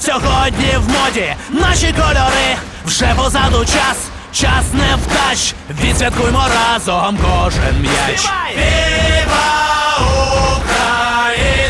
Сьогодні в моді наші кольори. Вже позаду час, час не втач. Відсвяткуймо разом кожен м'яч. Віва Україна!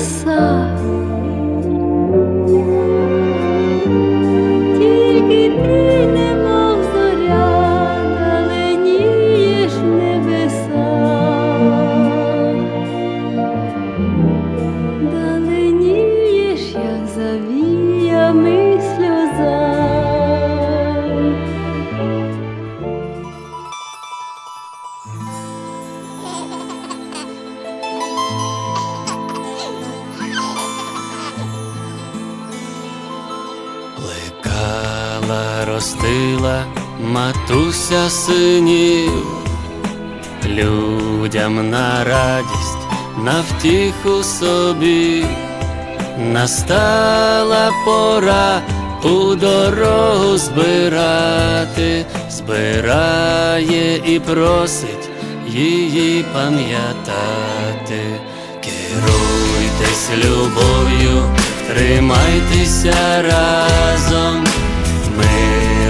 色。Матуся синів, людям на радість, на втіху собі, настала пора у дорогу збирати, збирає і просить її пам'ятати. Керуйтесь любов'ю, тримайтеся разом, миру і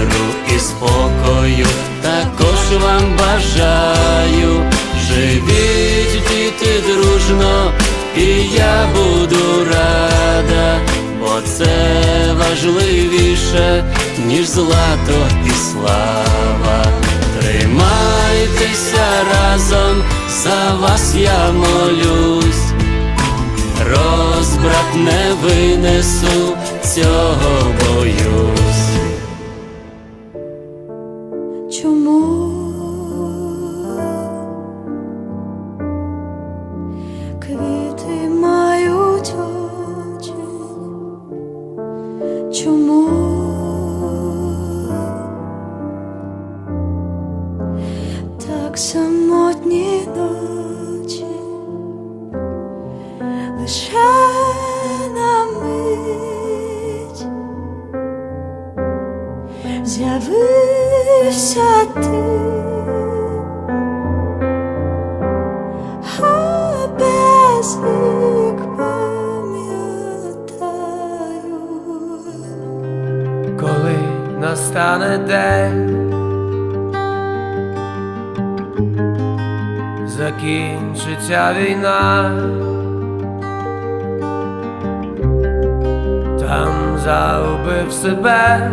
спокою також вам бажаю. Живіть, діти, дружно, і я буду рада, бо це важливіше, ніж злато і слава. Тримайтеся разом, за вас я молюсь розбрат не винесу, цього боюсь. з'явився ти, без вік коли настане день, закінчиться війна. Там заубив себе.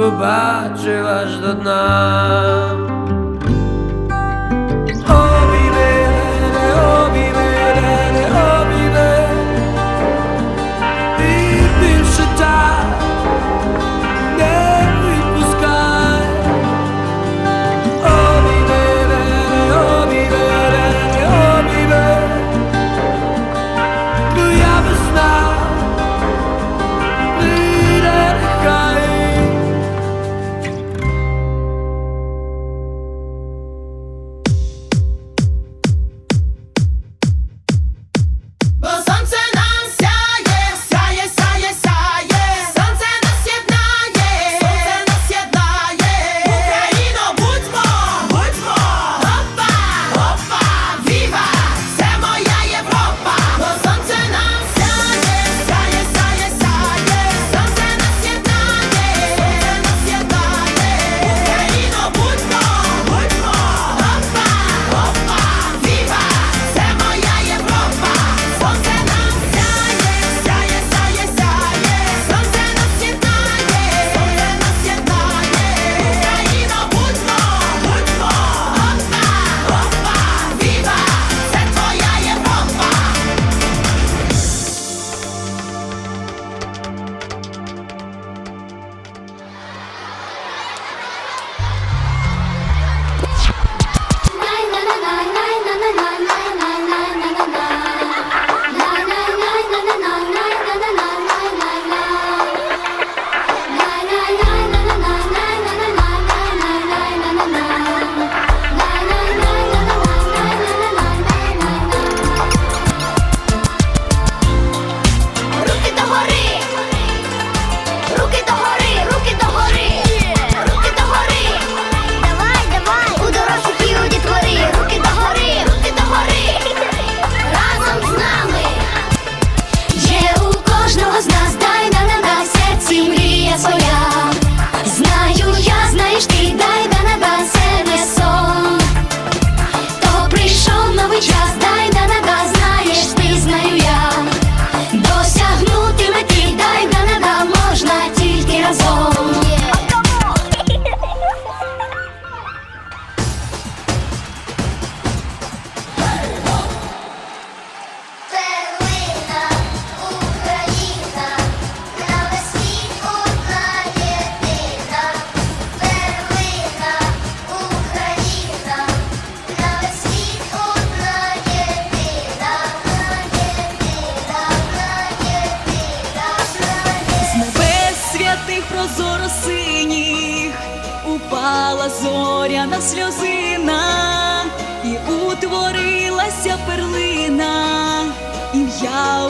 побачив аж до дна.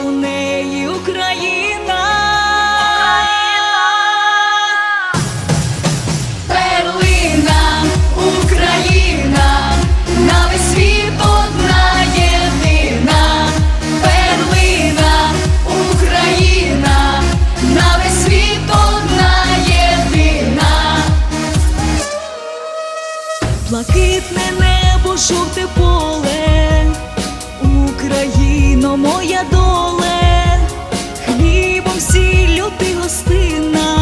у неї Україна. Перлина, Україна, на весь світ одна єдина. Перлина, Україна, на одна єдина. Блакитне небо, жовте поле. Вино моя доле, хлібом сіллю ти гостина.